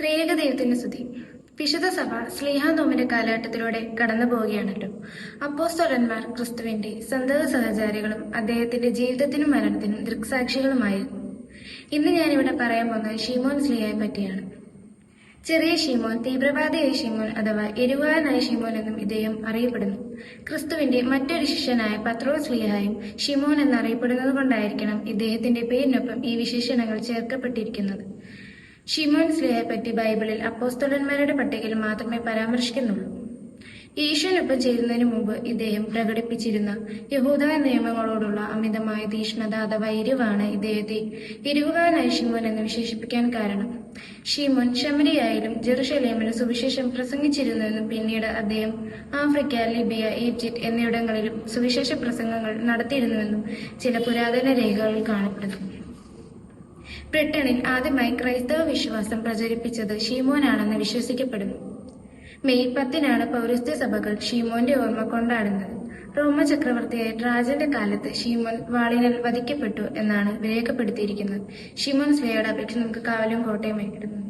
ത്രിയേക ദൈവത്തിന്റെ സ്തുതി. വിശുദ്ധ സഭ സ്ലീഹാനോമിന്റെ കാലഘട്ടത്തിലൂടെ കടന്നു പോവുകയാണല്ലോ. അപ്പോസ്തോലന്മാർ ക്രിസ്തുവിന്റെ സന്തത സഹചാരികളും അദ്ദേഹത്തിന്റെ ജീവിതത്തിനും മരണത്തിനും ദൃക്സാക്ഷികളുമായിരുന്നു ഇന്ന് ഞാനിവിടെ പറയാൻ പോകുന്നത് ഷീമോൻ സ്ലിഹയെ പറ്റിയാണ്. ചെറിയ ഷീമോൻ തീവ്രവാദിയായ ഷീമോൻ അഥവാ എരുവാനായ ഷീമോൻ എന്നും ഇദ്ദേഹം അറിയപ്പെടുന്നു. ക്രിസ്തുവിന്റെ മറ്റൊരു ശിഷ്യനായ പത്രോസ് സ്ലിഹായും ഷിമോൻ എന്നറിയപ്പെടുന്നത് കൊണ്ടായിരിക്കണം ഇദ്ദേഹത്തിന്റെ പേരിനൊപ്പം ഈ വിശേഷണങ്ങൾ ചേർക്കപ്പെട്ടിരിക്കുന്നത്. ഷിമോൻ സ്ലേഹയെ പറ്റി ബൈബിളിൽ അപ്പോസ്തോലന്മാരുടെ പട്ടികയിൽ മാത്രമേ പരാമർശിക്കുന്നുള്ളൂ. ഈശ്വരനൊപ്പം ചേരുന്നതിന് മുമ്പ് ഇദ്ദേഹം പ്രകടിപ്പിച്ചിരുന്ന യഹൂദ നിയമങ്ങളോടുള്ള അമിതമായ തീഷ്ണത അഥവാ എരിവാണ് ഇദ്ദേഹത്തെ എരിവുകാരനായ ഷിമോൻ എന്ന് വിശേഷിപ്പിക്കാൻ കാരണം. ഷിമോൻ ശമരിയായാലും ജെറുഷലേമിന് സുവിശേഷം പ്രസംഗിച്ചിരുന്നുവെന്നും പിന്നീട് അദ്ദേഹം ആഫ്രിക്ക ലിബിയ ഈജിപ്റ്റ് എന്നിവിടങ്ങളിലും സുവിശേഷ പ്രസംഗങ്ങൾ നടത്തിയിരുന്നുവെന്നും ചില പുരാതന രേഖകളിൽ കാണപ്പെടുന്നു. ബ്രിട്ടനിൽ ആദ്യമായി ക്രൈസ്തവ വിശ്വാസം പ്രചരിപ്പിച്ചത് ഷീമോനാണെന്ന് വിശ്വസിക്കപ്പെടുന്നു. മെയ് പത്തിനാണ് പൗരസ്ത്യ സഭകൾ ഷീമോന്റെ ഓർമ്മ കൊണ്ടാടുന്നത്. റോമ ചക്രവർത്തിയായ ട്രാജന്റെ കാലത്ത് ഷീമോൻ വാളിനാൽ വധിക്കപ്പെട്ടു എന്നാണ് രേഖപ്പെടുത്തിയിരിക്കുന്നത് ഷീമോൻ സ്ലേയുടെ അപേക്ഷ നമുക്ക് കാവലും കോട്ടയം കിട്ടുന്നു